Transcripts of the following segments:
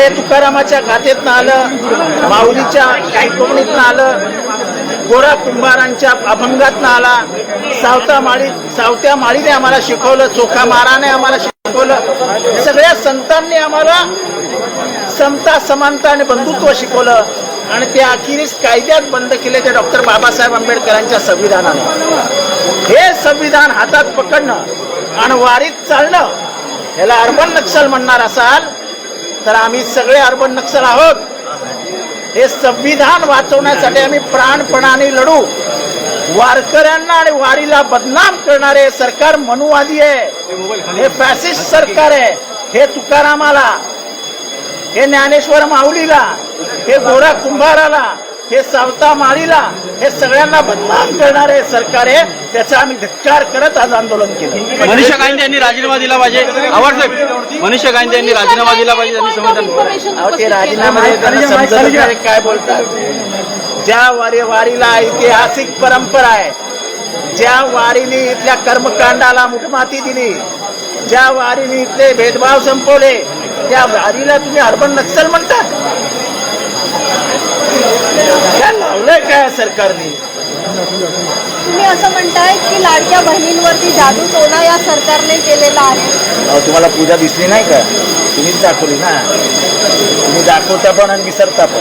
हे तुकारामाच्या गाथेतनं आलं माऊलीच्या काही आलं गोरा कुंभारांच्या अभंगातनं आला. सावता माळी सावत्या माळीने आम्हाला शिकवलं चोखा माराने आम्हाला शिकवलं. सगळ्या संतांनी आम्हाला समता समानता आणि बंधुत्व शिकवलं. आणि ते अखेरीस कायद्यात बंद केले ते डॉक्टर बाबासाहेब आंबेडकरांच्या संविधानाने. हे संविधान हातात पकडणं आणि वारीत चालणं याला अर्बन नक्षल म्हणणार असाल. तर आम्ही सगळे अर्बन नक्षल आहोत. हे संविधान वाचवण्यासाठी आम्ही प्राणपणाने लढू. वारकऱ्यांना आणि वारीला बदनाम करणारे सरकार मनुवादी आहे. हे फॅसिस्ट सरकार आहे. हे तुकारामाला हे ज्ञानेश्वर माऊलीला हे गोरा कुंभाराला हे सावता माळीला हे सगळ्यांना बदनाम करणारे सरकार आहे त्याचा आम्ही धिक्कार करत आज आंदोलन केलं. मनीषा गांधी यांनी राजीनामा दिला पाहिजे. साहेब मनीषा गांधी यांनी राजीनामा दिला पाहिजे त्यांनी ते राजीनामा काय बोलतात. ज्या वारी वारीला ऐतिहासिक परंपरा आहे ज्या वारीने इथल्या कर्मकांडाला मुठमाती दिली ज्या वारीने इथले भेदभाव संपवले त्या वारीला तुम्ही अर्बन नक्सल म्हणता काय लावलंय काय सरकारने? तुम्ही असं म्हणताय की लाडक्या बहिणींवरती जादू टोना या सरकारने केलेला आहे. अहो तुम्हाला पूजा दिसली नाही का? तुम्हीच दाखवली ना. तुम्ही दाखवता पण आणि विसरता पण.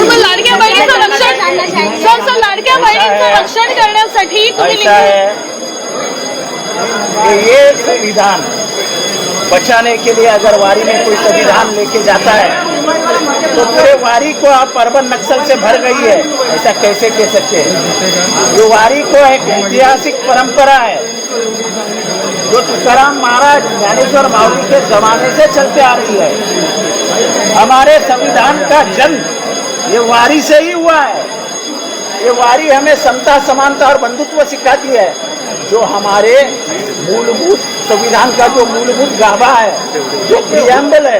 मग लाडक्या बहिणीचं रक्षण सर सर लाडक्या बहिणीचं रक्षण करण्यासाठी तुम्ही ऐसा है कि ये संविधान. बचाने के लिए अगर वारी में कोई संविधान लेके जाता है तो वारी को आप अर्बन नक्सल से भर गई है। ऐसा कैसे कह सकते हैं? ये वारी को एक ऐतिहासिक परंपरा है। जो तुकाराम महाराज ज्ञानेश्वर माउली के जमाने से चलते आ रही है। हमारे संविधान का जन्म ये वारी से ही हुआ है। ये वारी हमें समता, समानता और बंधुत्व सिखाती है। जो हमारे मूलभूत संविधान का जो मूलभूत गाभा है, जो प्रियम्बल है,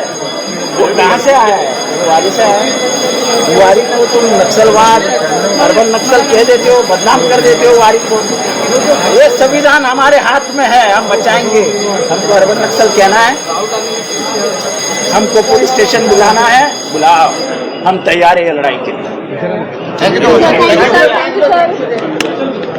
वो कहाँ से आया है? वो वारी है। को तुम नक्सलवाद अर्बन नक्सल कह देते हो बदनाम कर देते हो वारी को। ये संविधान हमारे हाथ में है हम बचाएँगे। हमको अर्बन नक्सल कहना है। हमको पुलिस स्टेशन बुलाना है। बुलाओ। हम तैयार है लड़ाई के लिए। You, sir.